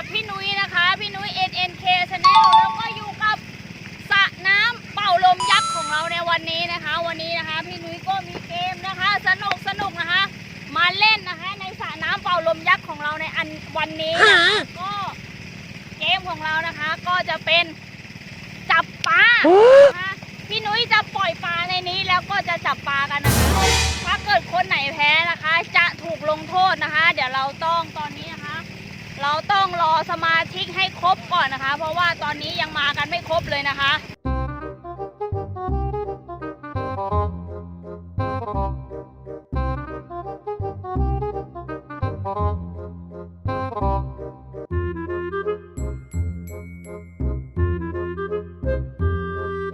กับพี่นุ้ยนะคะ พี่นุ้ย NNK Channel แล้วก็อยู่กับสระน้ำเป่าลมยักษ์ของเราในวันนี้นะคะ วันนี้นะคะ พี่นุ้ยก็มีเกมนะคะ สนุกสนุกนะคะ มาเล่นนะคะ ในสระน้ำเป่าลมยักษ์ของเราในอันวันนี้นะคะก็เกมของเรานะคะ ก็จะเป็นจับปลานะคะพี่นุ้ยจะปล่อยปลาในนี้แล้วก็จะจับปลากันนะคะ ถ้าเกิดคนไหนแพ้นะคะ จะถูกลงโทษนะคะ เดี๋ยวเราต้องตอนนี้นะคะ เราต้องรอสมาชิกให้ครบก่อนนะคะ เพราะว่าตอนนี้ยังมากันไม่ครบเลยนะคะ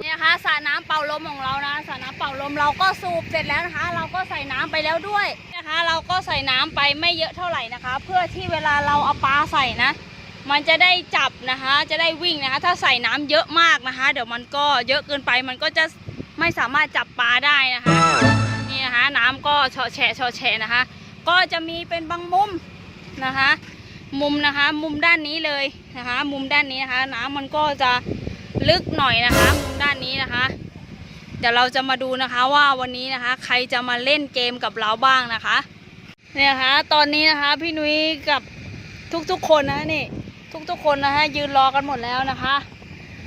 นี่นะคะสระน้ำเป่าลมของเรานะสระน้ำเป่าลมเราก็สูบเสร็จแล้วนะคะ เราก็ใส่น้ำไปแล้วด้วย เราก็ใส่น้ำไปไม่เยอะเท่าไหร่นะคะ เพื่อที่เวลาเราเอาปลาใส่นะ มันจะได้จับนะคะ จะได้วิ่งนะคะ ถ้าใส่น้ำเยอะมากนะคะ เดี๋ยวมันก็เยอะเกินไปมันก็จะไม่สามารถจับปลาได้นะคะ นี่นะคะ น้ำก็เฉาะแฉะเฉาะแฉะนะคะ ก็จะมีเป็นบางมุมนะคะ มุมนะคะ มุมด้านนี้เลยนะคะ มุมด้านนี้นะคะ น้ำมันก็จะลึกหน่อยนะคะ มุมด้านนี้นะคะ ดี๋ยวเราจะมาดูนะคะว่าวันนี้นะคะ ใครจะมาเล่นเกมกับเราบ้างนะคะ เนี่ยนะคะตอนนี้นะคะพี่นุ้ยกับทุกๆคนนะนี่ ทุกๆคนนะคะยืนรอกันหมดแล้วนะคะ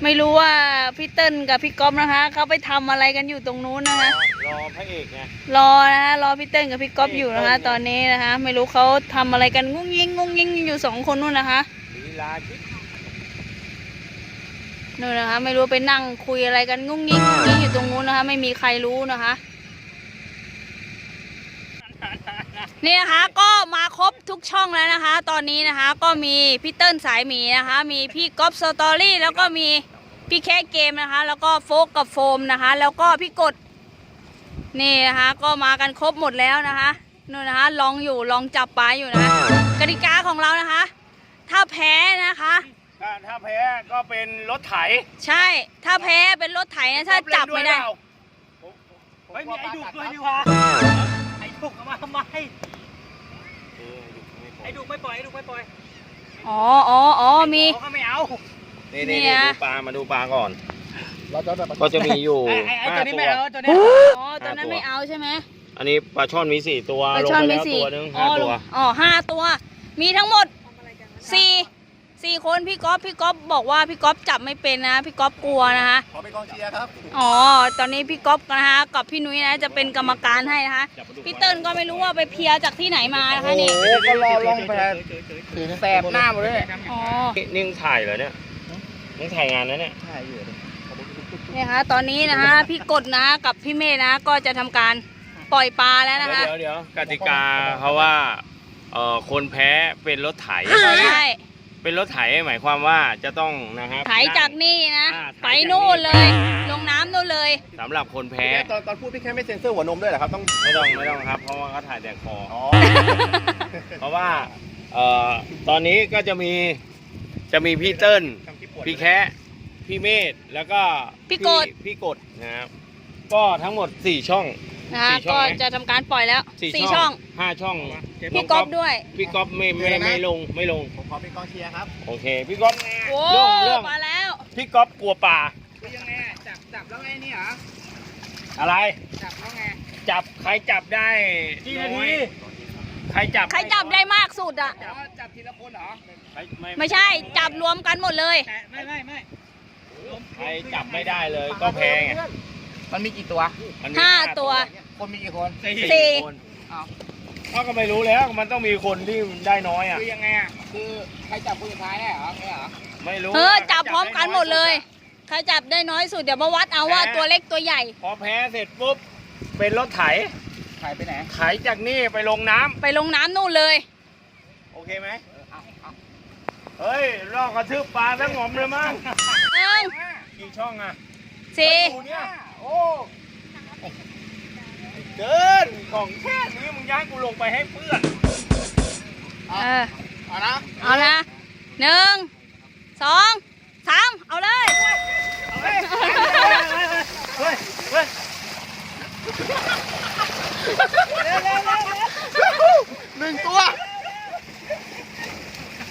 ไม่รู้ว่าพี่เติ้ลกับพี่ก๊อฟนะคะเขาไปทำอะไรกันอยู่ตรงนู้นนะคะรอพระเอกไงรอนะคะรอพี่เติ้ลกับพี่ก๊อฟอยู่นะคะ ตอนนี้นะคะ ไม่รู้เขาทำอะไรกันงุ้งยิงงุ้งยิงอยู่สองคนนู่นนะคะลีลาชิบ นู่นนะคะ ไม่รู้ไปนั่งคุยอะไรกันงุ้งยิงงุ้งยิงอยู่ตรงนู้นนะคะ ไม่มีใครรู้นะคะ นี่นะคะก็มาครบทุกช่องแล้วนะคะ ตอนนี้นะคะ ก็มีพี่เติ้ลสายหมีนะคะ มีพี่ก๊อฟสตอรี่แล้วก็มีพี่แคทเกมนะคะ แล้วก็โฟกกับโฟมนะคะ แล้วก็พี่กดนี่นะคะ ก็มากันครบหมดแล้วนะคะนู่นนะคะ ลองอยู่ลองจับปลาอยู่นะคะกติกาของเรานะคะ ถ้าแพ้นะคะ ถ้าถ้าแพ้ก็เป็นรถไถใช่ ถ้าแพ้เป็นรถไถนะถ้าจับไม่ได้เฮ้ยมีไอ้ดุกด้วยดีวะไอ้ดุกเอามาทำไมไอ้ดุกไม่ปล่อยไอ้ดุกไม่ปล่อยอ๋ออ๋ออ๋อมีเขาก็ไม่เอานี่เนี่นี่ยดูปลามาดูปลาก่อนก็จะมีอยู่ไอ้ไอ้ห้าตัวนี้ตัไม่วเอาตัวนี้อ๋อตอนนั้นไม่เอาใช่ไหมอันนี้ปลาช่อนมีสี่ตัวปลาลงช่อนไปมีแล้วสี่ตัวหนึงอ๋ห้าอตัวอ๋อห้าตัว มีทั้งหมดสี่ สี่คนพี่ก๊อฟพี่ก๊อฟบอกว่าพี่ก๊อฟจับไม่เป็นนะ พี่ก๊อฟกลัวนะคะขอเป็นกองเชียร์ครับอ๋อตอนนี้พี่ก๊อฟนะคะกับพี่นุ้ยนะจะเป็นกรรมการให้นะคะจับปลาดุกพี่เติ้ลก็ไม่รู้ว่าไปเพลียจากที่ไหนมานะคะนี่โอ้ก็รอลงไปแสบหน้าหมดเลยอ๋อนี่นี่มึงถ่ายเหรอเนี่ยนี่ถ่ายงานนะเนี่ยใช่อยู่เนี่ยค่ะตอนนี้นะคะพี่กดนะกับพี่เมย์นะก็จะทำการปล่อยปลาแล้วนะคะเดี๋ยวเดี๋ยวกติกาเขาว่าเอ่อคนแพ้เป็นรถไถใช่ เป็นรถไถหมายความว่าจะต้องนะครับไถจากนี่นะอ่าไปไถจากนู่นเลย ลงน้ำนู่นเลย สำหรับคนแพ้ตอนตอนพูดพี่แค่ไม่เซ็นเซอร์หัวนมด้วยเหรอครับต้องไม่ต้องไม่ต้องครับ เพราะว่าเขาถ่ายแต่คออ๋อ เพราะว่าเอ่อตอนนี้ก็จะมีจะมีพี่เติ้ล พี่แคะพี่เมธแล้วก็พี่กดพี่กดนะครับก็ทั้งหมด 4 ช่อง นะคะสี่ช่ก็องไหม จะทำการปล่อยแล้ว4สี่ช่องห้าช่องพี่ก๊อฟด้วยพี่ก๊อฟไม่ไม่ไม่ลงไม่ลง ผมขอเป็นกองเชียร์ครับโอเค พี่ก๊อฟ โอ้เรื่องเรื่อง มาแล้วพี่ก๊อฟกลัวป่า คือยังไงจับจับแล้วไงนี่เหรออะไร จับแล้วไงจับใครจับได้กี่นาทีอยใครจับใครจับได้มากสุดอะอ๋อจับทีละคนเหรอใครไม่ไม่ใช่จับรวมกันหมดเลย แต่ไม่ไม่ไม่ใครจับไม่ได้เลยก็แพ้ไงมันมีกี่ตัวมันมีห้าตัว คนมีกี่คนสี่ คนอ้าวเขาก็ไม่รู้แล้วมันต้องมีคนที่ได้น้อยอะ คือยังไงอะคือใครจับคนสุดท้ายเนี่ยเหรอเนี่ยเหรอไม่รู้เออจับพร้อมกันหมดเลย ใครจับได้น้อยสุดเดี๋ยวมาวัดเอาว่าตัวเล็กตัวใหญ่ พอแพ้เสร็จปุ๊บ เป็นรถไถ ใครไปไหนไถจากนี่ไปลงน้ำไปลงน้ำนู่นเลย โอเคไหม เอาเอาเฮ้ยลอกกระทืบปลาทั้งหงอมเลยมั้ง หนึ่งกี่ช่องอะสี่ ดูเนี่ยโอ้ เกินของแค่นี้มึงย้ายกูลงไปให้เพื่อนเออ เอานะเอานะหนึ่งสองสามเอาเลยเฮ้ยเฮ้ยเฮ้ยเร็วเร็วเร็วเร็วหนึ่งตัว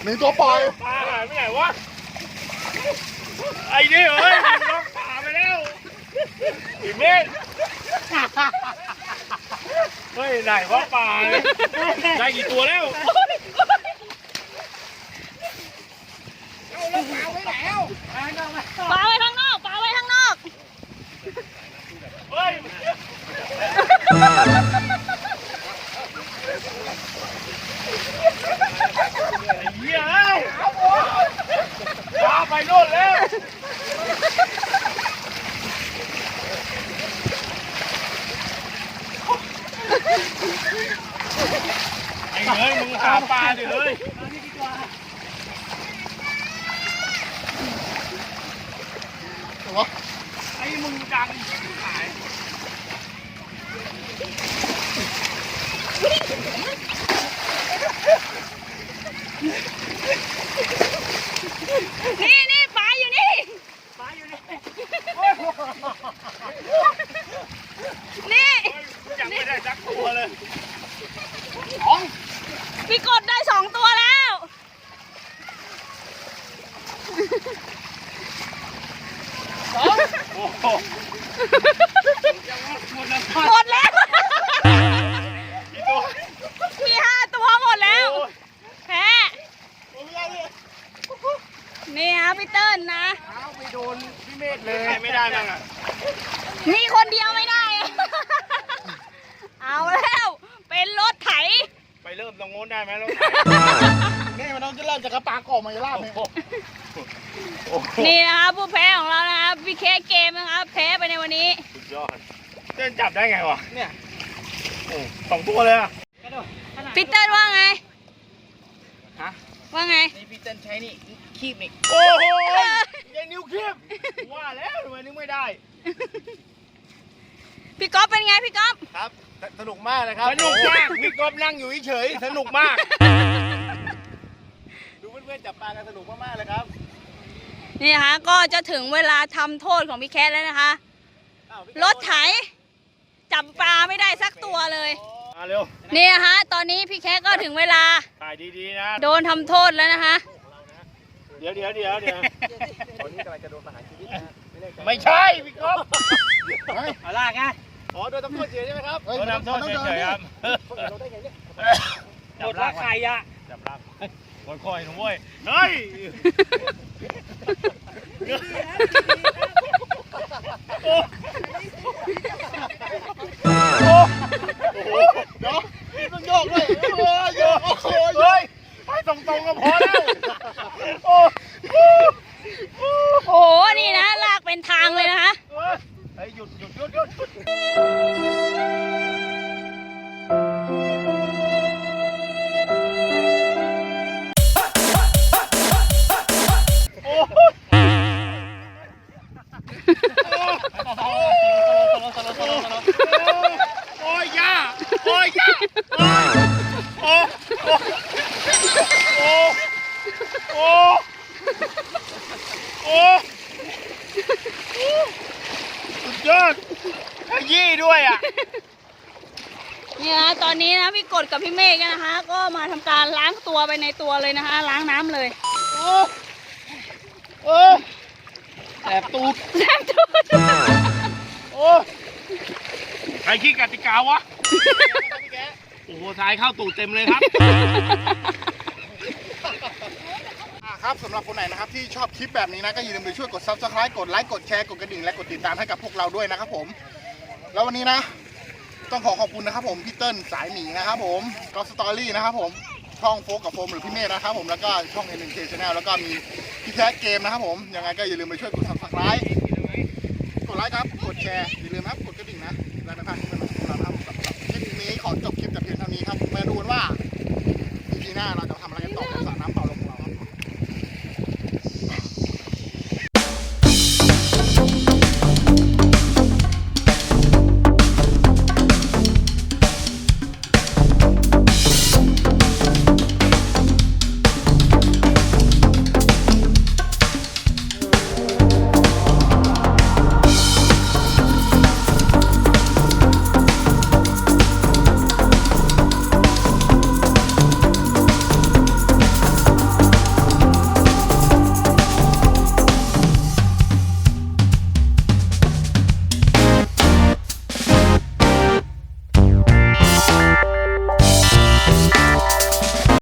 หนึ่งตัวปล่อยปลาหายไปไหนวะไอ้นี่เอ้ยมันล็อกปลาไปแล้วอีเมฆ เฮ้ยไหนวะปลาเนี่ยได้กี่ตัวแล้วปลาไว้ข้างนอกปลาไว้ข้างนอกเฮ้ยไอ้เหี้ยเอ้ยปลาไปโน่นแล้ว เฮ้ยมึงหาปลาดิเฮ้ยไอ้มึงดังหายนี่นี่ปลาอยู่นี่ ปลาอยู่นี่ นี่ ยังไม่ได้สักตัวเลย พี่กดได้สองตัวแล้วโอ้โหหมดแล้ว กี่ตัว มีห้าตัวหมดแล้ว โอ้ย แพ้นี่ฮะพี่เติ้ลนะ เอาไปโดนพี่เมฆเลย ใครไม่ได้บ้างอะ มีคนเดียวไม่ได้ เอาแล้ว เป็นรถไถ ไปเริ่มตรงโน้น ได้ไหมแล้วนี่มันต้องจะเริ่มจากกระปากออกมาจะลาบโอ้เนี่ยโหโอ้โหนี่นะครับผู้แพ้ของเรานะครับพี่เคสเกมนะครับแพ้ไปในวันนี้สุดยอดเต้นจับได้ไงวะเนี่ยโอ้สองตัวเลยอะพี่เติ้ลว่าไงฮะว่าไงนี่พี่เต้นใช้นี่คีบนี่โอ้โหยังนิ้วเคียบว่าแล้วทำไมนึกไม่ได้พี่ก๊อฟเป็นไงพี่ก๊อฟครับ สนุกมากนะครับสนุกมากพี่กบนั่งอยู่เฉยๆสนุกมาก ดูเพื่อนๆจับปลากันสนุกมากๆเลยครับ นี่นะคะก็จะถึงเวลาทำโทษของพี่แคทแล้วนะคะอ้าวพี่รถไถจับปลาไม่ได้สักตัวเลย มาเร็ว นี่นะคะตอนนี้พี่แคทก็ถึงเวลา ถ่ายดีๆนะ โดนทำโทษแล้วนะคะ เดี๋ยวเดี๋ยวเดี๋ยวเดี๋ยวตอนนี้กำลังจะโดนประหารชีวิตนะฮะไม่แน่ใจไม่ใช่พี่กบเฮ้ยเอาลากไง อ๋อโดนตำรวจเสียใช่ไหมครับโดนทำโทษเฉยๆครับพวกเราได้ไงเนี่ยจับลากใครอะจับลากค่อยๆหนุ่มเว้ยเฮ้ยโอ้โอ้เดี๋ยวนี่ต้องโยกด้วยโอ้ยโยกโอ้โหโยเฮ้กยไปตรงๆก็พอแล้วโอ้โอ้โหนี่นะลากเป็นทางเลยนะคะ เฮ้ยหยุดหยุดหยุดหยุดหยุดโอ้โอ้ยยาโอ้ยยาโอ้โอ้โอ้โอ้โอ้สุดยอดขยี้ ด้วยอะนี่นะตอนนี้นะพี่กดกับพี่เมฆนะคะ ก็มาทำการล้างตัวไปในตัวเลยนะคะ ล้างน้ำเลยโอ้โอ้แสบตูดแซ่บทุกโอ้ใครขี้กติกาวะ โอ้โหทายเข้าตูดเต็มเลยครับอะครับสำหรับคนไหนนะครับที่ชอบคลิปแบบนี้นะก็อย่าลืมไปช่วยกด subscribe กดไลค์กดแชร์กดกระดิ่งและกดติดตามให้กับพวกเราด้วยนะครับผม แล้ววันนี้นะ ต้องขอขอบคุณนะครับผมพี่เติ้ลสายหมีนะครับผมก็สตอรี่นะครับผมช่องโฟกกับโฟมหรือพี่เมฆนะครับผมแล้วก็ช่อง N1K Channel แล้วก็มีพี่แท็กเกมนะครับผมยังไงก็อย่าลืมไปช่วยกด subscribe กดไลค์ครับกดแชร์อย่าลืมครับกดกระดิ่งนะและไม่พลาดคลิปใหม่ๆของเราครับผมสำหรับคลิปนี้ขอจบคลิปแต่เพียงเท่านี้ครับมาดูกันว่า EP หน้าเราจะ